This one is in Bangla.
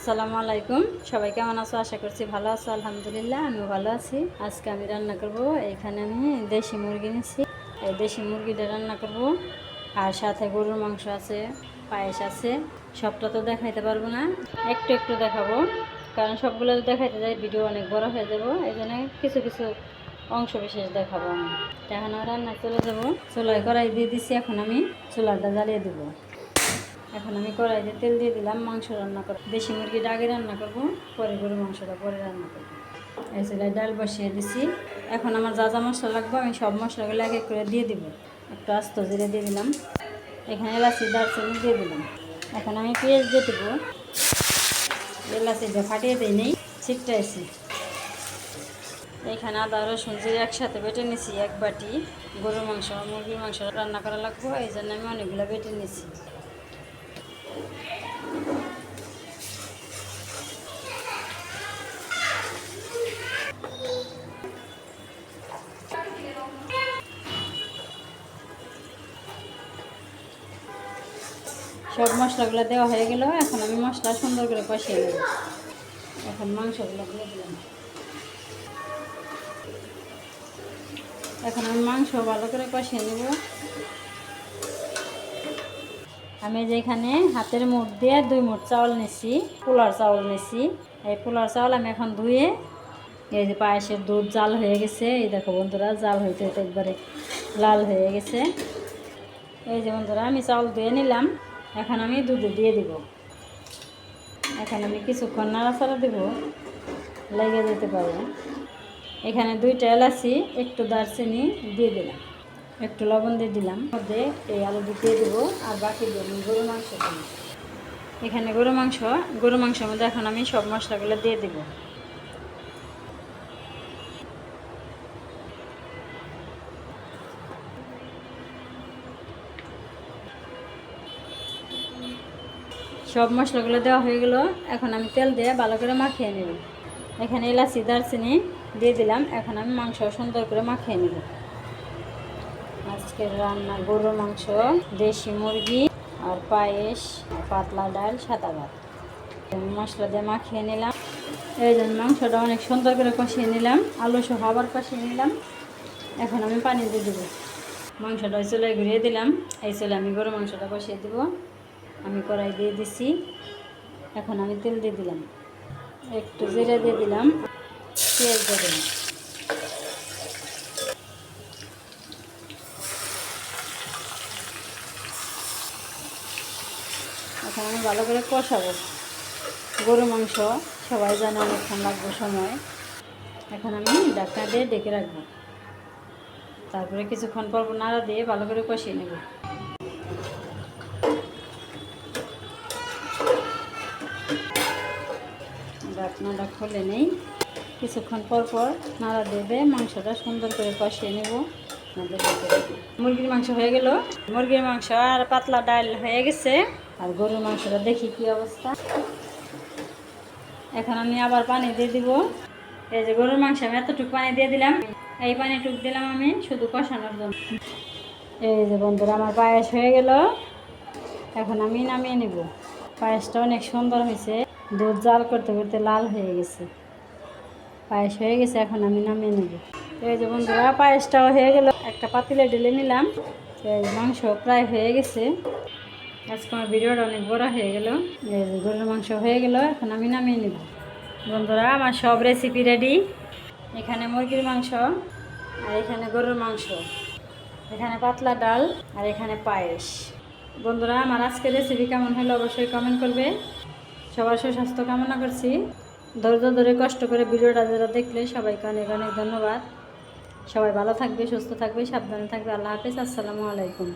আসসালামু আলাইকুম। সবাই কেমন আছো? আশা করছি ভালো আছো। আলহামদুলিল্লাহ, আমিও ভালো আছি। আজকে আমি রান্না করব। এখানে আমি দেশি মুরগি নিচ্ছি এই দেশি মুরগিটা রান্না করব। আর সাথে গরুর মাংস আছে, পায়েস আছে। সবটা তো দেখাইতে পারব না। একটু একটু দেখাবো। কারণ সবগুলো দেখাইতে যাই, ভিডিও অনেক বড় হয়ে যাব। এই জন্য কিছু কিছু অংশ বিশেষ দেখাবো আমি। এখন রান্না চলে যাব। চুলায় করাই দিয়ে দিছি। এখন আমি চুলাটা জ্বালিয়ে দেবো। এখন আমি কড়াইতে তেল দিয়ে দিলাম, মাংস রান্না করব দেশি মুরগিটা আগে রান্না করব, পরে গরু মাংসটা পরে রান্না করব। এই চুলায় ডাল বসিয়ে দিছি। এখন আমার যা যা মশলা লাগবে, আমি সব মশলাগুলো এক এক করে দিয়ে দিব। একটু আস্ত জিরে দিয়ে দিলাম। এখানে এলাচি, দারচিনি দিয়ে দিলাম। এখন আমি পেঁয়াজ দিয়ে দেবো। এলাচিটা ফাটিয়ে দিই নেই ছিটটাইছি এখানে আদা, রসুন, জিরে একসাথে বেটে নিছি, এক বাটি। গরুর মাংস, মুরগির মাংস রান্না করা লাগবো, এই জন্য আমি অনেকগুলো বেটে নিছি। সব মশলাগুলো দেওয়া হয়ে গেল, এখন আমি মশলা সুন্দর করে কষিয়ে নেব। এখন মাংসগুলো দিয়ে দিলাম। এখন আমি মাংস ভালো করে কষিয়ে নেব। আমি যেখানে হাতের মুঠ দিয়ে দুই মুঠ চাউল নিছি, পোলার চাউল নিছি, এই পোলার চাউল আমি এখন ধুয়ে এই যে পায়েসের দুধ জাল হয়ে গেছে। এই দেখো বন্ধুরা, জাল হইতে একবারে লাল হয়ে গেছে। এই যে বন্ধুরা, আমি চাউল ধুয়ে নিলাম। এখন আমি দুধে দিয়ে দিব। এখন আমি কিছুক্ষণ নাড়াচাড়া দেব, লেগে যেতে পারে। এখানে দুইটা এলাচি, একটু দারচিনি দিয়ে দিলাম। একটু লবণ দিয়ে দিলাম। মধ্যে এই আলু দিয়ে দেবো আর বাকি আমি গরু মাংস। এখানে গরু মাংস গরু মাংসের মধ্যে এখন আমি সব মশলাগুলো দিয়ে দেবো। সব মশলাগুলো দেওয়া হয়ে গেল। এখন আমি তেল দিয়ে ভালো করে মাখিয়ে নেব। এখানে এলাচি, দারচিনি দিয়ে দিলাম। এখন আমি মাংস সুন্দর করে মাখিয়ে নেব। আজকের রান্না গরুর মাংস, দেশি মুরগি আর পায়েস, পাতলা ডাল, সাদা ভাত। মশলা দিয়ে মাখিয়ে নিলাম। এই জন্য মাংসটা অনেক সুন্দর করে কষিয়ে নিলাম। আলু সহ আবার কষিয়ে নিলাম। এখন আমি পানি দিয়ে দেবো। মাংসটা চুলায় ঘুরিয়ে দিলাম। এই চুলে আমি গরু মাংসটা কষিয়ে দেবো। আমি কড়াই দিয়ে দিছি। এখন আমি তেল দিয়ে দিলাম। একটু জিরে দিয়ে দিলাম। পেঁয়াজ দিয়ে দিলাম। এখন আমি ভালো করে কষাবো। গরু, মাংস সবাই জানে অনেকক্ষণ লাগবে সময়। এখন আমি ডাক্তার দিয়ে ডেকে রাখব। তারপরে কিছুক্ষণ পর নাড়া দিয়ে ভালো করে কষিয়ে নেব। ঢাকনাটা খুলে নেই। কিছুক্ষণ পর পর নাড়া দেবে, মাংসটা সুন্দর করে কষিয়ে নেব। মুরগির মাংস হয়ে গেল। মুরগির মাংস আর পাতলা ডাল হয়ে গেছে। আর গরুর মাংসটা দেখি কি অবস্থা। এখন আমি আবার পানি দিয়ে দিব। এই যে গরুর মাংস, আমি এতটুকু পানি দিয়ে দিলাম। এই পানিটুক দিলাম আমি শুধু কষানোর জন্য। এই যে বন্ধুরা, আমার পায়েস হয়ে গেল। এখন আমি নামিয়ে নেব। পায়েসটা অনেক সুন্দর হয়েছে। দুধ জাল করতে করতে লাল হয়ে গেছে। পায়েস হয়ে গেছে, এখন আমি নামিয়ে নেব। এই যে বন্ধুরা, পায়েসটাও হয়ে গেল। একটা পাতিলে ঢেলে নিলাম। মাংস প্রায় হয়ে গেছে। আজকে আমার ভিডিওটা অনেক বড় হয়ে গেল। এই যে গরুর মাংস হয়ে গেল, এখন আমি নামিয়ে নেব। বন্ধুরা, আমার সব রেসিপি রেডি এখানে মুরগির মাংস, আর এখানে গরুর মাংস। এখানে পাতলা ডাল, আর এখানে পায়েস। বন্ধুরা, আমার আজকের রেসিপি কেমন হলো অবশ্যই কমেন্ট করবে। সবার সুস্বাস্থ্য কামনা করছি। ধৈর্য ধরে কষ্ট করে ভিডিওটা যারা দেখলে সবাইকে অনেক অনেক ধন্যবাদ। সবাই ভালো থাকবে, সুস্থ থাকবে, সাবধানে থাকবে। আল্লাহ হাফিজ, আসসালামু আলাইকুম।